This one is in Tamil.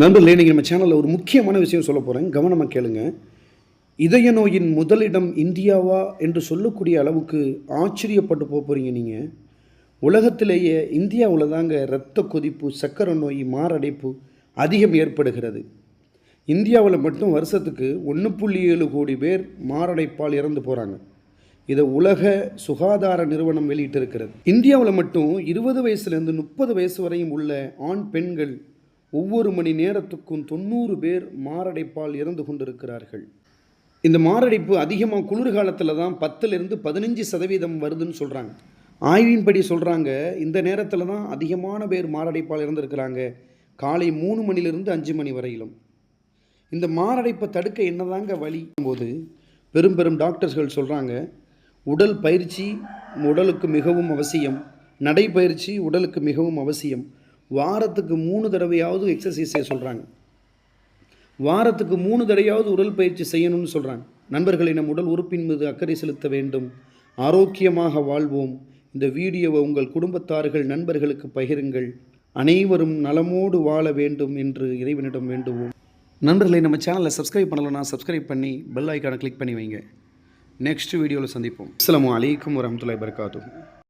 நண்பர்களே நீங்கள் நம்ம சேனலில் ஒரு முக்கியமான விஷயம் சொல்ல போகிறேன் கவனமாக கேளுங்க. இதய நோயின் முதலிடம் இந்தியாவா என்று சொல்லக்கூடிய அளவுக்கு ஆச்சரியப்பட்டு போக போகிறீங்க நீங்கள் உலகத்திலேயே இந்தியாவில் தாங்க இரத்த கொதிப்பு சக்கரை நோய் மாரடைப்பு அதிகம் ஏற்படுகிறது. இந்தியாவில் மட்டும் வருஷத்துக்கு ஒன்று புள்ளி ஏழு கோடி பேர் மாரடைப்பால் இறந்து போகிறாங்க இதை உலக சுகாதார நிறுவனம் வெளியிட்டிருக்கிறது. இந்தியாவில் மட்டும் இருபது வயசுலேருந்து முப்பது வயசு வரையும் உள்ள ஆண் பெண்கள் ஒவ்வொரு மணி நேரத்துக்கும் தொண்ணூறு பேர் மாரடைப்பால் இறந்து கொண்டிருக்கிறார்கள். இந்த மாரடைப்பு அதிகமாக குளிர்காலத்தில் தான் பத்துலேருந்து பதினஞ்சு சதவீதம் வருதுன்னு சொல்கிறாங்க ஆய்வின்படி சொல்கிறாங்க இந்த நேரத்தில் தான் அதிகமான பேர் மாரடைப்பால் இறந்துருக்கிறாங்க. காலை மூணு மணிலிருந்து அஞ்சு மணி வரையிலும். இந்த மாரடைப்பை தடுக்க என்னதாங்க வழி? போது பெரும் பெரும் டாக்டர்ஸ்கள் சொல்கிறாங்க உடல் பயிற்சி உடலுக்கு மிகவும் அவசியம். நடைப்பயிற்சி உடலுக்கு மிகவும் அவசியம். வாரத்துக்கு மூணு தடவையாவது எக்ஸசைஸ் செய்ய சொல்கிறாங்க வாரத்துக்கு மூணு தடையாவது உடல் பயிற்சி செய்யணும்னு சொல்கிறாங்க நண்பர்களை நம் உடல் உறுப்பின் மீது அக்கறை செலுத்த வேண்டும். ஆரோக்கியமாக வாழ்வோம். இந்த வீடியோவை உங்கள் குடும்பத்தார்கள் நண்பர்களுக்கு பகிருங்கள். அனைவரும் நலமோடு வாழ வேண்டும் என்று இறைவனிடம் வேண்டுவோம். நண்பர்களை நம்ம சேனலை சப்ஸ்கிரைப் பண்ணலன்னா சப்ஸ்கிரைப் பண்ணி பெல் ஐக்கானை கிளிக் பண்ணி வைங்க. நெக்ஸ்ட் வீடியோவில் சந்திப்போம். அஸ்லாம் வலைக்கம் வரமத்துல வபரகாத்துஹு.